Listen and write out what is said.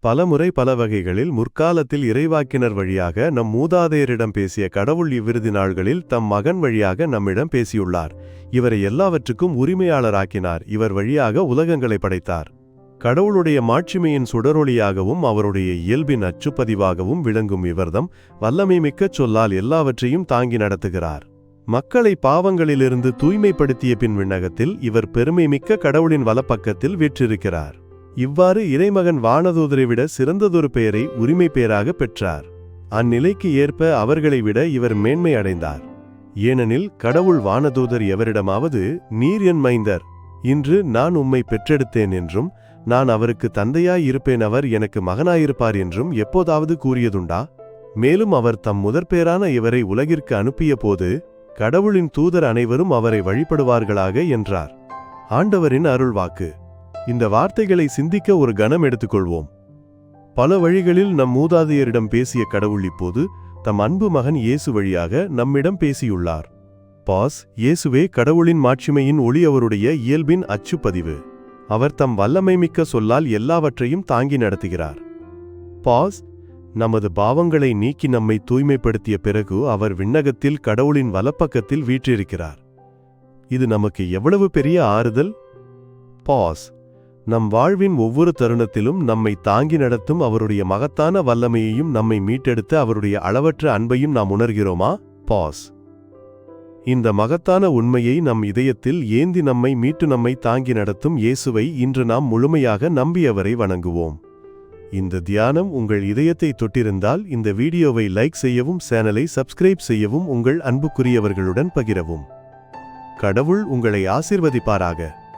பலமுறை பல வகைகளில் முற்காலத்தில் இறைவாக்கினர் வழியாக நம் மூதாதையரிடம் பேசிய கடவுள் இவ்விருதி நாள்களில் தம் மகன் வழியாக நம்மிடம் பேசியுள்ளார். இவரை எல்லாவற்றுக்கும் உரிமையாளராக்கினார். இவர் வழியாக உலகங்களை படைத்தார். கடவுளுடைய மாட்சிமையின் சுடரொளியாகவும் அவருடைய இயல்பின் அச்சுப்பதிவாகவும் விளங்கும் இவர்தம் வல்லமை மிக்கச் சொல்லால் எல்லாவற்றையும் தாங்கி நடத்துகிறார். மக்களை பாவங்களிலிருந்து தூய்மைப்படுத்திய பின் விண்ணகத்தில் இவர் பெருமை மிக்க கடவுளின் வலப்பக்கத்தில் வீற்றிருக்கிறார். இவ்வாறு இறைமகன் வானதூதரை விட சிறந்ததொரு பெயரை உரிமை பெயராக பெற்றார். அந்நிலைக்கு ஏற்ப அவர்களை விட இவர் மேன்மை அடைந்தார். ஏனெனில் கடவுள் வானதூதர் எவரிடமாவது நீர் என் மைந்தர் இன்று நான் உம்மை பெற்றெடுத்தேன் என்றும் நான் அவருக்கு தந்தையாய் இருப்பேன் அவர் எனக்கு மகனாயிருப்பார் என்றும் எப்போதாவது கூறியதுண்டா? மேலும் அவர் தம் முதற்பேரான இவரை உலகிற்கு அனுப்பிய போது கடவுளின் தூதர் அனைவரும் அவரை வழிபடுவார்களாக என்றார். ஆண்டவரின் அருள்வாக்கு. இந்த வார்த்தைகளை சிந்திக்க ஒரு கணம் எடுத்துக்கொள்வோம். பல வழிகளில் நம் மூதாதையரிடம் பேசிய கடவுள் இப்போது தம் அன்பு மகன் இயேசு வழியாக நம்மிடம் பேசியுள்ளார். பாஸ் இயேசுவே கடவுளின் மாட்சிமையின் ஒளி அவருடைய இயல்பின் அச்சுப்பதிவு. அவர் தம் வல்லமை மிக்க சொல்லால் எல்லாவற்றையும் தாங்கி நடத்துகிறார். பாஸ் நமது பாவங்களை நீக்கி நம்மை தூய்மைப்படுத்திய பிறகு அவர் விண்ணகத்தில் கடவுளின் வலப்பக்கத்தில் வீற்றிருக்கிறார். இது நமக்கு எவ்வளவு பெரிய ஆறுதல்? பாஸ் நம் வாழ்வின் ஒவ்வொரு தருணத்திலும் நம்மை தாங்கி நடத்தும் அவருடைய மகத்தான வல்லமையையும் நம்மை மீட்டெடுத்த அவருடைய அளவற்ற அன்பையும் நாம் உணர்கிறோமா? பாஸ் இந்த மகத்தான உண்மையை நம் இதயத்தில் ஏந்தி நம்மை மீட்டு நம்மை தாங்கி நடத்தும் இயேசுவை இன்று நாம் முழுமையாக நம்பியவரை வணங்குவோம். இந்த தியானம் உங்கள் இதயத்தை தொட்டிருந்தால் இந்த வீடியோவை லைக் செய்யவும் சேனலை சப்ஸ்கிரைப் செய்யவும் உங்கள் அன்புக்குரியவர்களுடன் பகிரவும். கடவுள் உங்களை ஆசிர்வதிப்பாராக.